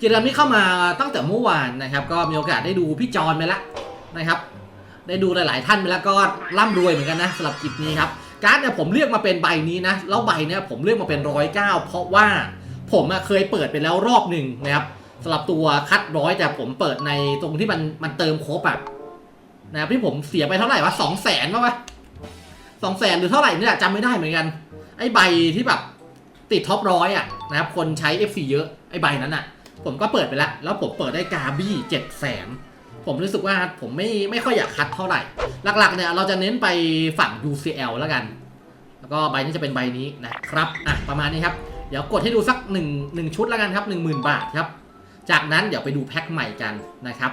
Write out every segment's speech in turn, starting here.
กิจกรรมนี้เข้ามาตั้งแต่เมื่อวานนะครับ ก็มีโอกาสได้ดูพี่จอนไปแล้วนะครับ ได้ดูหลาย ๆ ท่านไปแล้วก็ร่ำรวยเหมือนกันนะสำหรับกิจนี้ครับการ์ดเนี่ยผมเลือกมาเป็นใบนี้นะแล้วใบเนี่ยผมเลือกมาเป็นร้อยเก้าเพราะว่าผมเคยเปิดไปแล้วรอบหนึ่งนะครับสำหรับตัวคัดร้อยแต่ผมเปิดในตรงที่มันมันเติมครบอะนะครับที่ผมเสียไปเท่าไหร่วะสองแสนป่ะวะสองแสนหรือเท่าไหร่เนี่ยจำไม่ได้เหมือนกัน ไอ้ใบที่แบบติดท็อปร้อยอะนะครับคนใช้ FC เยอะไอ้ใบนั้นอะ ผมก็เปิดไปแล้ว แล้วผมเปิดได้กาบี้เจ็ดแสนผมรู้สึกว่าผมไม่ไม่ค่อยอยากคัดเท่าไหร่ หลักๆเนี่ยเราจะเน้นไปฝั่ง UCL แล้วกัน แล้วก็ใบนี้จะเป็นใบนี้นะครับ อะประมาณนี้ครับ เดี๋ยวกดให้ดูสัก1 1ชุดแล้วกันครับ 10,000 บาทครับ จากนั้นเดี๋ยวไปดูแพ็คใหม่กันนะครับ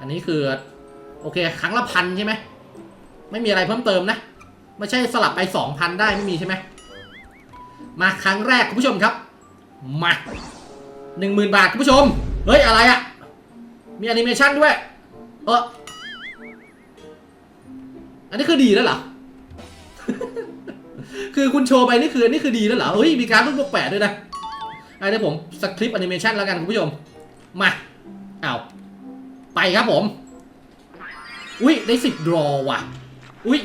อันนี้คือโอเคครั้งละพันใช่ไหม ไม่มีอะไรเพิ่มเติมนะ ไม่ใช่สลับไป 2,000 ได้ไม่มีใช่ไหม มาครั้งแรกคุณผู้ชมครับ มา 10,000บาทคุณผู้ชม เฮ้ย อะไรอะมีแอนิเมชันด้วย เอออันนี้คือดีแล้วเหรอ คือคุณโชว์ไปนี่คืออันนี่คือดีแล้วเหรอ เฮ้ย มีการรูปบวกแปดด้วยนะไอ้เดี๋ยผมสคริปต์แอนิเมชันแล้วกันคุณผู้ชม มาเอาไปครับผม อุ้ยได้สิบดรอว่ะ อุ้ย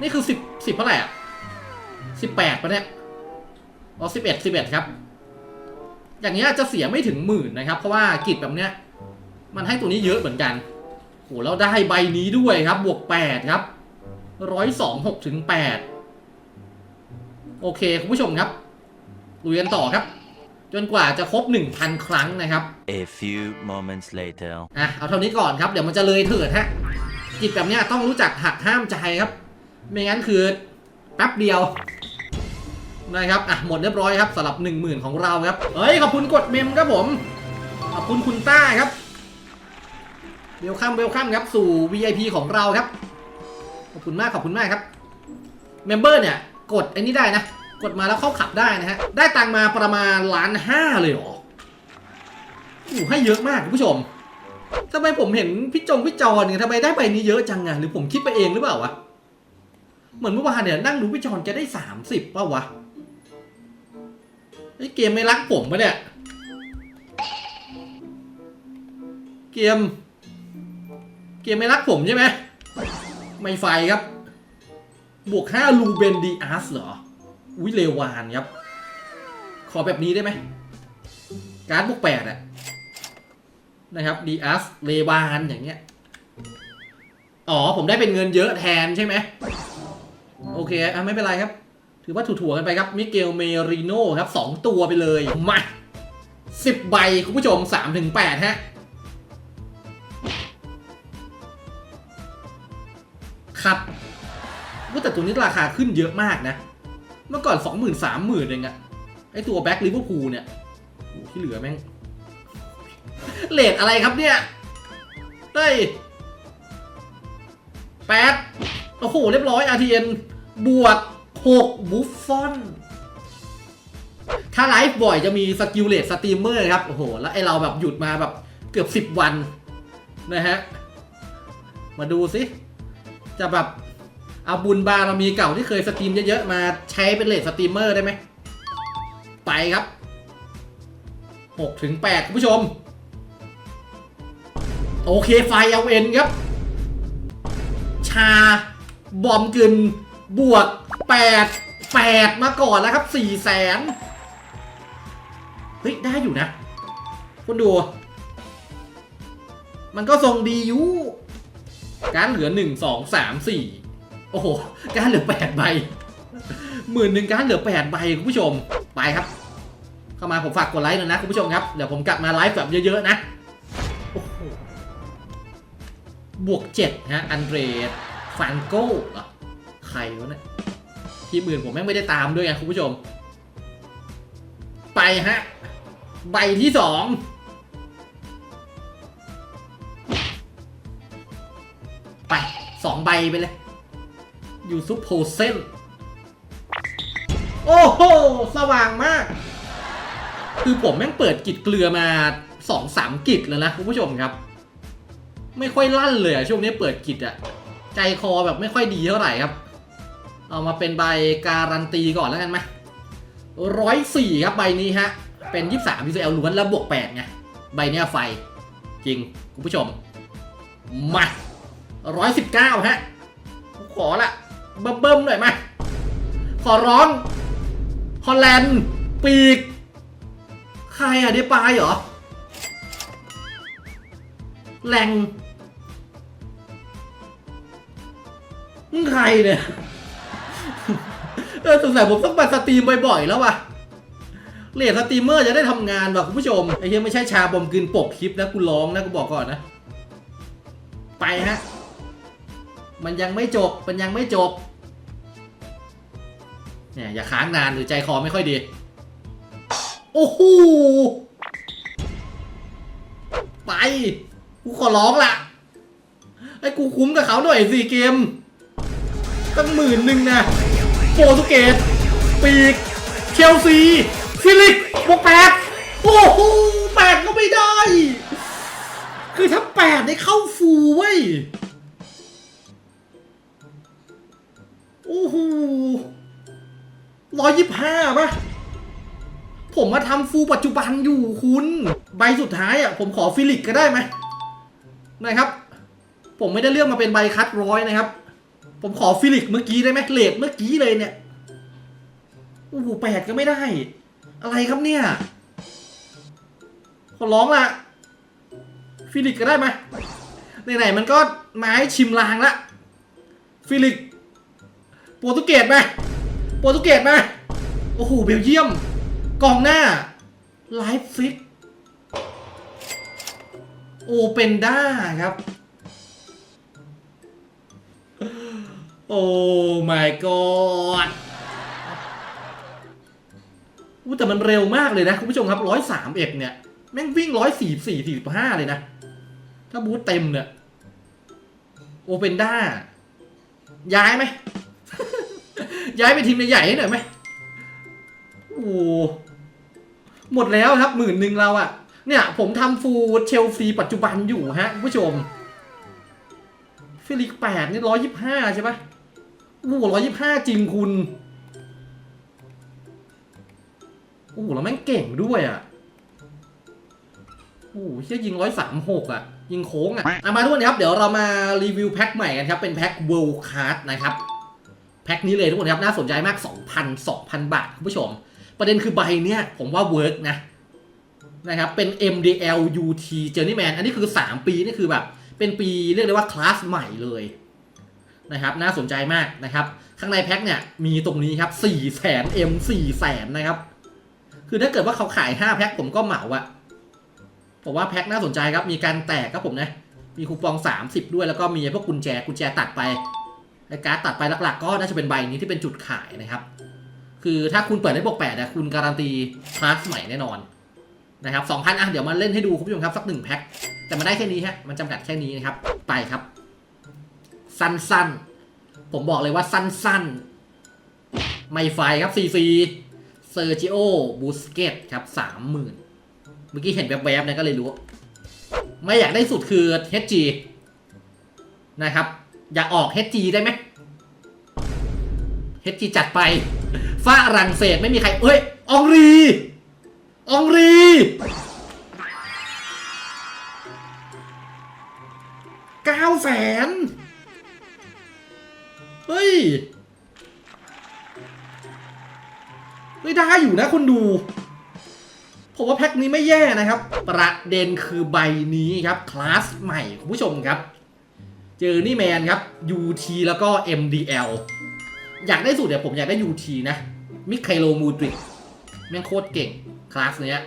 นี่คือสิบสิบเท่าไหร่อะสิบแปดปะเนี่ย อ๋อสิบเอ็ดสิบเอ็ดครับ อย่างเงี้ยจะเสียไม่ถึงหมื่นนะครับ เพราะว่ากิจแบบเนี้ยมันให้ตัวนี้เยอะเหมือนกันโหแล้วได้ใบนี้ด้วยครับ บวกแปดครับร้อยสองหกถึงแปดโอเคคุณผู้ชมครับลุยกันต่อครับ จนกว่าจะครบ 1,000 ครั้งนะครับ A few moments later. อะเอาเท่านี้ก่อนครับ เดี๋ยวมันจะเลยเถิดฮะกิจแบบเนี้ยต้องรู้จักหักห้ามใจครับ ไม่งั้นคือแป๊บเดียว นะครับอะหมดเรียบร้อยครับสำหรับ 1 0,000 ของเราครับเฮ้ยขอบคุณกดเมมครับผมขอบคุณคุณต้าครับเวลคัมเวลคัมครับสู่ VIP ของเราครับขอบคุณมากขอบคุณมากครับเมมเบอร์เนี่ยกดไอ้นี้ได้นะ กดมาแล้วเข้าขับได้นะฮะได้ตังมาประมาณล้านห้าเลยหรอโอ้ให้เยอะมากคุณผู้ชมทำไมผมเห็นพี่จงพี่จอนเนี่ยทำไมได้ใบนี้เยอะจังอะหรือผมคิดไปเองหรือเปล่าวะเหมือนเมื่อวานเนี่ยนั่งดูพี่จอนแกได้สามสิบป่าวะ เกมไม่รักผมปะเนี่ย เกม เกมไม่รักผมใช่ไหม ไม่ไฟครับ บวก5ลูเบนดีอาร์สเหรอ อุ้ยเลวานครับ ขอแบบนี้ได้ไหม การ์ดบวก8อะนะครับดีอาร์สเลวานอย่างเงี้ย อ๋อ ผมได้เป็นเงินเยอะแทนใช่ไหม โอเคอะไม่เป็นไรครับ ถือว่าถูกๆกันไปครับ มิเกลเมริโน่ครับ 2 ตัวไปเลย มา 10 ใบ คุณผู้ชม 3-8 ฮะ ครับว่าแต่ตัวนี้ราคาขึ้นเยอะมากนะ เมื่อก่อน 20,000 30,000เองอะไอตัวแบ็คลิเวอร์พูลเนี่ยที่เหลือแม่งเลทอะไรครับเนี่ยเฮ้ยแปดโอ้โห เรียบร้อย RTN บวก 6 บุฟฟอน ถ้าไลฟ์บ่อยจะมีสกิลเลตสตรีมเมอร์ครับ โอ้โห แล้วไอเราแบบหยุดมาแบบเกือบ 10 วันนะฮะ มาดูสิ จะแบบเอาบุญบารมีเก่าที่เคยสตรีมเยอะๆ มาใช้เป็นเลทสตรีมเมอร์ได้ไหม ไปครับ6ถึง8คุณผู้ชม โอเคไฟเอาเอ็นครับ ชา บอมกึนบวก 8 8มาก่อนแล้วครับ4แสนเฮ้ย ได้อยู่นะ คุณดู มันก็ทรงดีอยู่ การเหลือ1 2 3 4โอ้โห การเหลือ8ใบหมื่นหนึ่งการเหลือ8ใบคุณผู้ชม ไปครับ เข้ามาผมฝากกดไลค์หน่อยนะคุณผู้ชมครับ เดี๋ยวผมกลับมาไลฟ์แบบเยอะๆนะโอ้โหบวก7ฮะ อันเดรฟานโก้เหรอ ใครวะเนี่ย ทีมอื่นผมแม่งไม่ได้ตามด้วยไงคุณผู้ชม ไปฮะ ใบที่สองไปสองใบไปเลยยูซุปโพเซนโอ้โห สว่างมาก คือผมแม่งเปิดกิจเกลือมาสองสามกิจแล้วนะคุณผู้ชมครับ ไม่ค่อยลั่นเลยอะช่วงนี้เปิดกิจอะใจคอแบบไม่ค่อยดีเท่าไหร่ครับ เอามาเป็นใบการันตีก่อนแล้วกันไหมร้อยสี่ครับใบนี้ฮะ เป็น23 UCL ล้วนแล้วบวก8ไง ใบเนี้ยไฟ จริง คุณผู้ชม มา119ฮะ ขอละเบิ่มๆหน่อยมา ขอร้องฮอลแลนด์ปีก ใครอะได้ปลายเหรอ แรงใครเนี่ย เออสงสัยผมต้องมาสตรีมบ่อยๆแล้วว่ะเลดสตรีมเมอร์จะได้ทำงานว่ะคุณผู้ชมไอ้เหี้ยไม่ใช่ชาบอมกลืนปกคลิปนะกูร้องนะกูบอกก่อนนะ ไปฮะ มันยังไม่จบ มันยังไม่จบ เนี่ยอย่าค้างนานหรือใจคอไม่ค่อยดี โอ้โห ไป กูขอร้องละให้กูคุ้มกับเขาหน่อยสิเกม ตั้งหมื่นหนึ่งนะ โปรตุเกสปีกเชลซีฟิลิกบวกแปดโอ้โหแปดก็ไม่ได้ คือถ้าแปดได้เข้าฟูเว้ยโอ้โหร้อยยี่ห้าป่ะ ผมมาทำฟูปัจจุบันอยู่คุณ ใบสุดท้ายอะ ผมขอฟิลิกก็ได้ไหมนะครับ ผมไม่ได้เลือกมาเป็นใบคัดร้อยนะครับ ผมขอฟิลิกเมื่อกี้ได้ไหมเลดเมื่อกี้เลยเนี่ยโอ้โหแปดก็ไม่ได้ อะไรครับเนี่ยขอร้องละฟิลิกก็ได้ไหมไหนๆมันก็ไม้ชิมลางละฟิลิกโปรตุเกสไหมโปรตุเกสไหมโอ้โหเบลเยียมกองหน้าไลฟ์ฟิกโอเปนด้าครับ โอ้ my god อู้แต่มันเร็วมากเลยนะ คุณผู้ชมครับร้อยสามเอ็ดเนี่ย แม่งวิ่งร้อยสี่สี่สี่สิบห้าเลยนะ ถ้าบูทเต็มเนี่ย โอเปนด้า ย้ายไหม ย้ายไปทีมใหญ่ๆให้หน่อยไหมโอ้หมดแล้วครับหมื่นหนึ่งเราอะเนี่ยผมทำฟูเชลซีปัจจุบันอยู่ฮะคุณผู้ชมฟิลิกแปดนี่ร้อยยี่ห้าใช่ปะ โอ้โหร้อยยี่ห้าจริงคุณโอ้โหแล้วแม่งเก่งด้วยอะโอ้โหเชี่ยยิงร้อยสามหกอะ ยิงโค้งอะอะมาทุกคนครับ เดี๋ยวเรามารีวิวแพ็คใหม่กันครับ เป็นแพ็ค World Card นะครับ แพ็คนี้เลยทุกคนครับ น่าสนใจมาก 2,000 2,000 บาทคุณผู้ชม ประเด็นคือใบเนี้ยผมว่าเวิร์กนะนะครับ เป็น MDL UT Journeyman อันนี้คือ 3 ปี นี่คือแบบ เป็นปีเรียกได้ว่าคลาสใหม่เลย นะครับน่าสนใจมากนะครับ ข้างในแพ็คเนี่ยมีตรงนี้ครับ4แสน M 4แสนนะครับ คือถ้าเกิดว่าเขาขาย 5 แพ็คผมก็เหมาอะผมว่าแพ็คน่าสนใจครับมีการแตกครับผมนะ มีคูปอง 30 ด้วยแล้วก็มีพวกกุญแจกุญแจตัดไปไอ้การ์ดตัดไปหลักๆ ก็น่าจะเป็นใบนี้ที่เป็นจุดขายนะครับ คือถ้าคุณเปิดได้บวกแปดนะคุณการันตีคลาสใหม่แน่นอนนะครับสองพันอะเดี๋ยวมาเล่นให้ดูคุณผู้ชมครับสักหนึ่งแพ็คแต่มันได้แค่นี้ฮะมันจำกัดแค่นี้นะครับไปครับ สั้นๆ ผมบอกเลยว่าสั้นๆ ไม่ไฟครับซีซีเซอร์จิโอบูสเกตครับสามหมื่นเมื่อกี้เห็นแวบๆนี่ยก็เลยรู้ ไม่อยากได้สุดคือ HG นะครับ อยากออก HG ได้ไหม HG จัดไปฝ้ารั่งเศสไม่มีใคร เอ้ย องรี องรี เก้าแสน เฮ้ยไม่ได้อยู่นะคุณดูผมว่าแพ็คนี้ไม่แย่นะครับ ประเด็นคือใบนี้ครับ คลาสใหม่คุณผู้ชมครับ เจอนี่แมนครับ UT แล้วก็ MDL อยากได้สูตรเนี่ยผมอยากได้ UT นะ มิคไคโลมูดริกแม่งโคตรเก่ง คลาสเนี้ย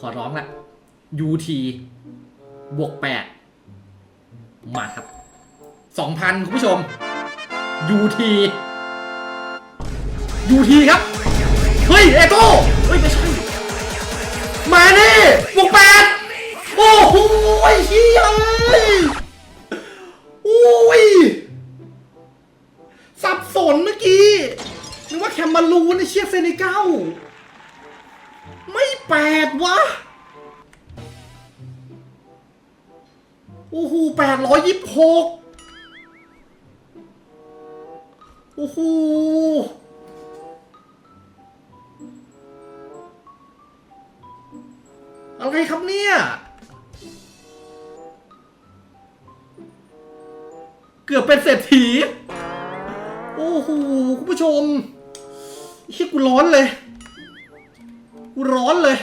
ขอร้องละ UT บวก 8 มาครับ 2,000 คุณผู้ชม UT UT ครับ เฮ้ย เอโก้เฮ้ย ไม่ใช่ มานี่บวกแปดโอ้โหเฮียเอ้โอ้ย สับสนเมื่อกี้ นึกว่าแคมมารูนไอเชียเซเนกัลไม่แปดวะโอ้โหแปดร้อยยี่สิบหก โอ้โหอะไรครับเนี่ยเกือบเป็นเศรษฐี โอ้โหคุณผู้ชมเฮียกูร้อนเลย กูร้อนเลย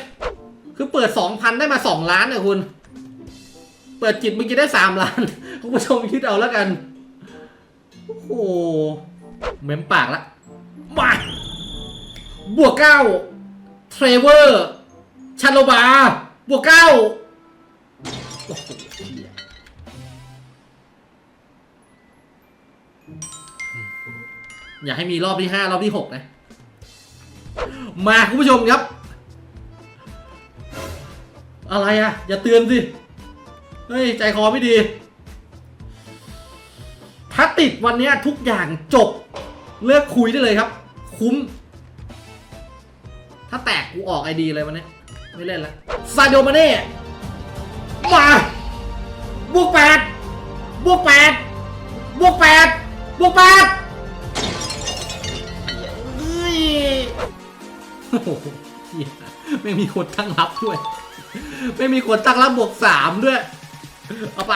คือเปิดสองพันได้มาสองล้านเนี่ยคุณ เปิดจิตเมื่อกี้ได้สามล้าน คุณผู้ชมคิดเอาแล้วกัน โอ้โห เม้มปากละมาบวกเก้าเทรเวอร์ชาโลบา บวกเก้าโอ้โหเหี้ยอย่าให้มีรอบที่ห้ารอบที่หกนะ มาคุณผู้ชมครับ อะไรอะอย่าเตือนสิ เฮ้ย ใจคอไม่ดี ถ้าติดวันนี้ทุกอย่างจบ เลิกคุยได้เลยครับ คุ้ม ถ้าแตกกูออกไอดีเลยวันนี้ ไม่เล่นล้วซาโดมาเน่มาบวกแปดบวกแปดบวกแปดบวกแปดเฮ้ยโอ้โอ้ยไม่มีคนตั้งรับด้วย ไม่มีคนตั้งรับบวกสามด้วย เอาไป